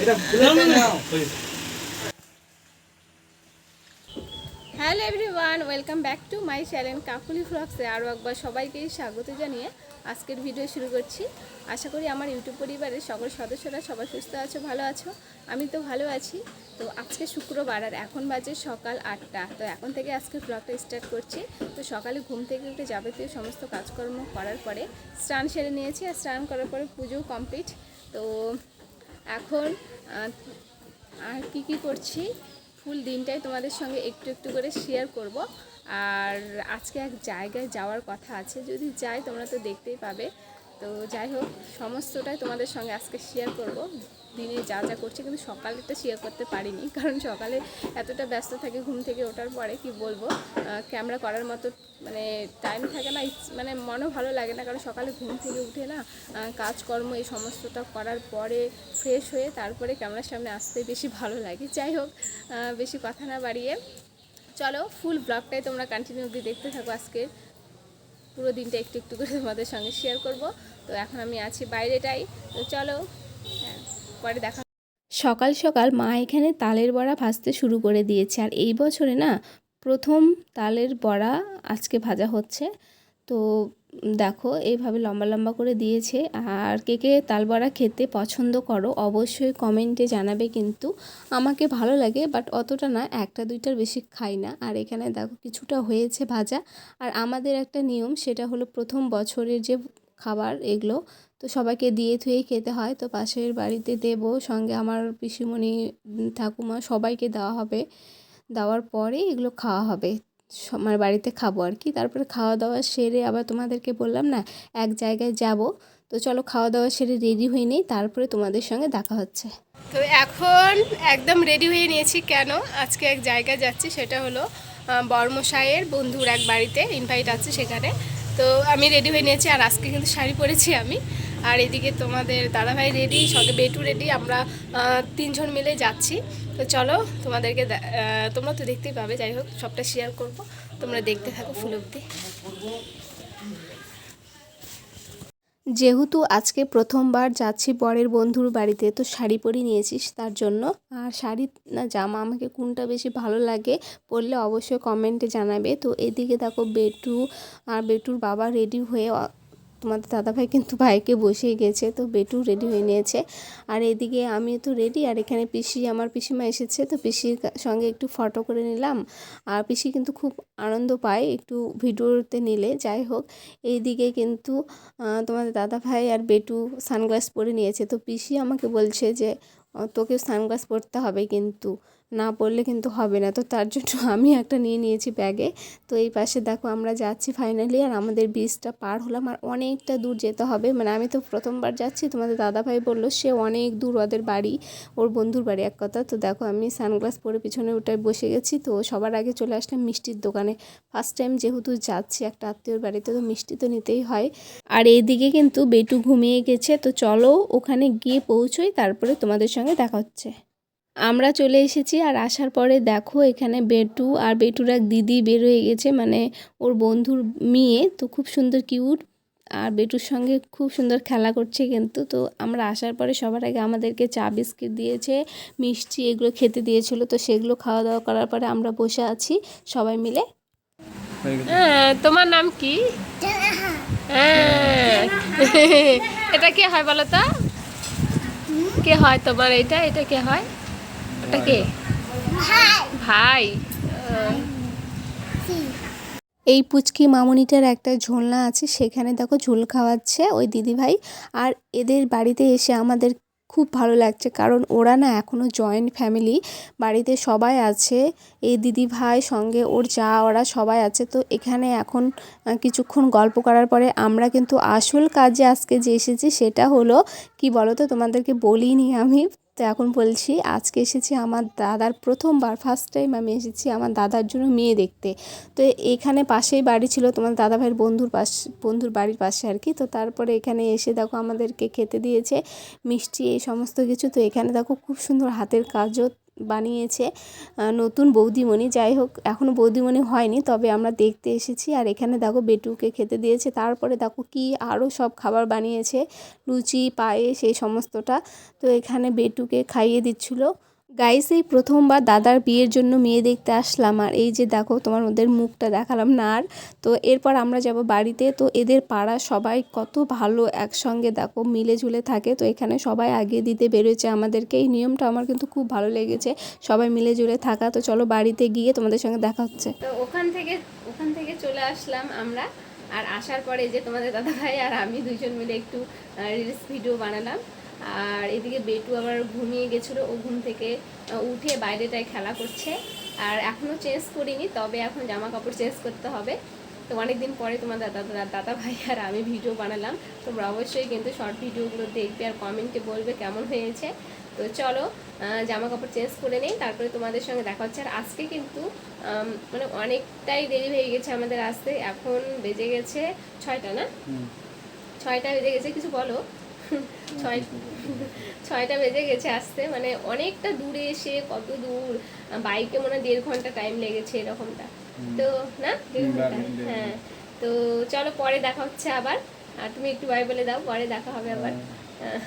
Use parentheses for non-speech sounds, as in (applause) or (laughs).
এটা খুলে নাও hello everyone, welcome back to my channel Kakuli ফ্লক্সে আরও একবার সবাইকেই স্বাগত জানিয়ে আজকের ভিডিও শুরু করছি। আশা করি আমার ইউটিউব পরিবারের সকল সদস্যরা সবাই সুস্থ আছো, ভালো আছো। আমি তো ভালো আছি। তো আজকে শুক্রবার আর এখন বাজে সকাল আটটা। তো এখন থেকে আজকে ব্লগটা স্টার্ট করছি। তো সকালে ঘুম থেকে উঠে যাবতীয় সমস্ত কাজকর্ম করার পরে স্নান সেরে নিয়েছি আর স্নান করার পরে পুজো কমপ্লিট তো এখন আর কি কি করছি? ফুল দিনটাই তোমাদের সঙ্গে একটু একটু করে শেয়ার করব। আর আজকে এক জায়গায় যাওয়ার কথা আছে। যদি যাই তোমরা তো দেখতেই পাবে। তো যাই হোক, সমস্তটাই তোমাদের সঙ্গে আজকে শেয়ার করব। দিনে যা যা করছি কিন্তু সকালেরটা শেয়ার করতে পারিনি, কারণ সকালে এতটা ব্যস্ত থাকে ঘুম থেকে ওঠার পরে, কি বলব? ক্যামেরা করার মতো মানে টাইম থাকে না মানে মনও ভালো লাগে না, কারণ সকালে ঘুম থেকে উঠে না কাজকর্ম এই সমস্তটা করার পরে ফ্রেশ হয়ে তারপরে ক্যামেরার সামনে আসতে বেশি ভালো লাগে। যাই হোক বেশি কথা না বাড়িয়ে, চলো ফুল ব্লগটাই তোমরা কন্টিনিউ দেখতে থাকো আজকে পুরো দিনটা একটু একটু করে তোমাদের সঙ্গে শেয়ার করব। তো এখন আমি আছি বাইরেটাই। তো চলো হ্যাঁ, পরে দেখা সকাল সকাল মা এখানে তালের বড়া ভাজতে শুরু করে দিয়েছে। আর এই বছরে না প্রথম তালের বড়া আজকে ভাজা হচ্ছে। তো দেখো এইভাবে লম্বা লম্বা করে দিয়েছে। আর কে কে তাল বড়া খেতে পছন্দ করো, অবশ্যই কমেন্টে জানাবে কিন্তু আমাকে ভালো লাগে বাট অতটা না, একটা দুইটার বেশি খাই না। আর এখানে দেখো, কিছুটা হয়েছে ভাজা। আর আমাদের একটা নিয়ম, সেটা হলো প্রথম বছরের যে খাবার এগুলো, তো সবাইকে দিয়ে থুয়েই খেতে হয়। তো পাশের বাড়িতে দেব, সঙ্গে আমার পিসিমণি, ঠাকুমা সবাইকে দেওয়া হবে। দেওয়ার পরে এগুলো খাওয়া হবে। আমার বাড়িতে খাব আর কি। তারপরে খাওয়া দাওয়া সেরে আবার তোমাদেরকে বললাম না এক জায়গায় যাব। তো চলো খাওয়া দাওয়া সেরে রেডি হয়ে নেই তারপরে তোমাদের সঙ্গে দেখা হচ্ছে। তো এখন একদম রেডি হয়ে নিয়েছি কেন? আজকে এক জায়গায় যাচ্ছি সেটা হলো আহ, বর্মশাইয়ের বন্ধুর এক বাড়িতে ইনভাইট আছে সেখানে। তো আমি রেডি হয়ে নিয়েছি আর আজকে কিন্তু শাড়ি পরেছি আমি। আর এদিকে তোমাদের দাদাভাই রেডি সঙ্গে বেটু রেডি আমরা তিনজন মিলে যাচ্ছি। তো চলো তোমাদেরকে তোমরা তো দেখতেই পাবে, যাই হোক, সবটা শেয়ার করব। তোমরা দেখতে থাকো ফুল অব্দি যেহেতু আজকে প্রথমবার যাচ্ছি বরের বন্ধুর বাড়িতে, তো শাড়ি পরে নিয়েছিস তার জন্য। আর শাড়ি, না, জামা আমাকে কোনটা বেশি ভালো লাগে পরলে অবশ্যই কমেন্টে জানাবে। তো এদিকে দেখো বেটু, আর বেটুর বাবা রেডি হয়ে তোমাদের দাদাভাই কিন্তু ভাইকে বসিয়ে গেছে, তো বেটু রেডি হয়ে নিয়েছে। আর এদিকে আমি তো রেডি আর এখানে পিসি, আমার পিসিমা এসেছে, তো পিসির সঙ্গে একটু ফটো করে নিলাম। আর পিসি কিন্তু খুব আনন্দ পায়, একটু ভিডিওতে নিলে, যাই হোক। এইদিকে কিন্তু তোমাদের দাদা ভাই আর বেটু সানগ্লাস পরে নিয়েছে, তো পিসি আমাকে বলছে যে তোকে সানগ্লাস পরতে হবে কিন্তু। না পড়লে কিন্তু হবে না। তো তার জন্য (laughs) আমি একটা নিয়ে নিয়েছি ব্যাগে তো এই পাশে দেখো আমরা যাচ্ছি ফাইনালি আর আমাদের ব্রিজটা পার হলাম আর অনেকটা দূর যেতে হবে। মানে আমি তো প্রথমবার যাচ্ছি, তোমাদের দাদা ভাই বলল সে অনেক দূর ওদের বাড়ি, ওর বন্ধুর বাড়ি এক কথা। তো দেখো আমি সানগ্লাস পরে পিছনে ওটায় বসে গেছি। তো সবার আগে চলে আসলাম মিষ্টির দোকানে। ফার্স্ট টাইম যেহেতু যাচ্ছি একটা আত্মীয়র বাড়িতে, তো মিষ্টি তো নিতেই হয়। আর এইদিকে কিন্তু বেটু ঘুমিয়ে গেছে। তো চলো ওখানে গিয়ে পৌঁছোই, তারপরে তোমাদের সঙ্গে দেখা হচ্ছে। আমরা চলে এসেছি আর আসার পরে দেখো এখানে বেটু আর বেটুর এক দিদি বের হয়ে গেছে মানে ওর বন্ধুর মেয়ে, তো খুব সুন্দর কিউট। আর বেটুর সঙ্গে খুব সুন্দর খেলা করছে কিন্তু, তো আমরা আসার পরে সবার আগে আমাদেরকে চা বিস্কিট দিয়েছে, মিষ্টি এগুলো খেতে দিয়েছিল, তো সেগুলো খাওয়া দাওয়া করার পরে আমরা বসে আছি, সবাই মিলে। হ্যাঁ তোমার নাম কি? হ্যাঁ। এটা কে হয় বলো তো? কে হয় তোমার? এটা এটা কে হয়? ওটা কে ভাই এই পুচকি মামুনিটার একটা ঝোলনা আছে সেখানে দেখো ঝোল খাওয়াচ্ছে ওই দিদিভাই। আর এদের বাড়িতে এসে আমাদের খুব ভালো লাগছে কারণ ওরা না এখনও জয়েন্ট ফ্যামিলি বাড়িতে সবাই আছে। এই দিদি ভাই সঙ্গে ওর যা ওরা সবাই আছে। তো এখানে এখন কিছুক্ষণ গল্প করার পরে আমরা কিন্তু আসল কাজে আজকে যে এসেছি সেটা হলো কি বলো তো তোমাদেরকে বলিনি আমি? তো এখন বলছি, আজকে এসেছি আমার দাদার প্রথমবার ফার্স্ট টাইম আমি এসেছি আমার দাদার জন্য মেয়ে দেখতে। তো এখানে পাশেই বাড়ি ছিল তোমার দাদা ভাইয়ের বন্ধুর পাশ, বন্ধুর বাড়ির পাশে আর কি। তো তারপরে এখানে এসে দেখো আমাদেরকে খেতে দিয়েছে, মিষ্টি এই সমস্ত কিছু। তো এখানে দেখো খুব সুন্দর হাতের কাজও বানিয়েছে। নতুন বৌদিমণি, যাই হোক এখনও বৌদিমণি হয়নি, তবে আমরা দেখতে এসেছি। আর এখানে দেখো, বেটুকে খেতে দিয়েছে। তারপরে দেখো, কি আরও সব খাবার বানিয়েছে, লুচি পায়ে সেই সমস্তটা। তো এখানে বেটুকে খাইয়ে দিচ্ছিল। গাইস এই প্রথমবার দাদার বিয়ের জন্য মেয়ে দেখতে আসলাম আর এই যে দেখো, তোমার ওদের মুখটা দেখালাম না আর। তো এরপর আমরা যাব বাড়িতে, তো এদের পাড়া সবাই কত ভালো একসঙ্গে দেখো, মিলে ঝুলে থাকে। তো এখানে সবাই আগে দিতে বেরোয়েছে আমাদেরকে। এই নিয়মটা আমার কিন্তু খুব ভালো লেগেছে, সবাই মিলে ঝুলে থাকা। তো চলো বাড়িতে গিয়ে তোমাদের সঙ্গে দেখা হচ্ছে। তো ওখান থেকে ওখান থেকে চলে আসলাম আমরা। আর আসার পরে যে তোমাদের দাদা ভাই আর আমি দুজন মিলে একটু রিলস ভিডিও বানালাম। আর এদিকে বেটু আবার ঘুমিয়ে গেছিল ও ঘুম থেকে উঠে বাইরেটায় খেলা করছে। আর এখনও চেঞ্জ করিনি তবে এখন জামা কাপড় চেঞ্জ করতে হবে। তো অনেকদিন পরে তোমার দাদা দাদা দাদা ভাই আর আমি ভিডিও বানালাম। তোমরা অবশ্যই কিন্তু শর্ট ভিডিওগুলো দেখবে আর কমেন্টে বলবে কেমন হয়েছে। তো চলো জামা কাপড় চেঞ্জ করে নেই তারপরে তোমাদের সঙ্গে দেখা হচ্ছে। আর আজকে কিন্তু মানে অনেকটাই দেরি হয়ে গেছে আমাদের আসতে। এখন বেজে গেছে ছয়টা না? ছয়টা বেজে গেছে কিছু বলো? (laughs) ছয় ছয়টা বেজে গেছে আসতে। মানে অনেকটা দূরে এসে কত দূর বাইকে মনে হয় দেড় ঘণ্টা টাইম লেগেছে এরকমটা। তো না দেড় ঘণ্টা? হ্যাঁ। তো চলো পরে দেখা হচ্ছে আবার। আর তুমি একটু বাইবেলে দাও পরে দেখা হবে আবার। আহ,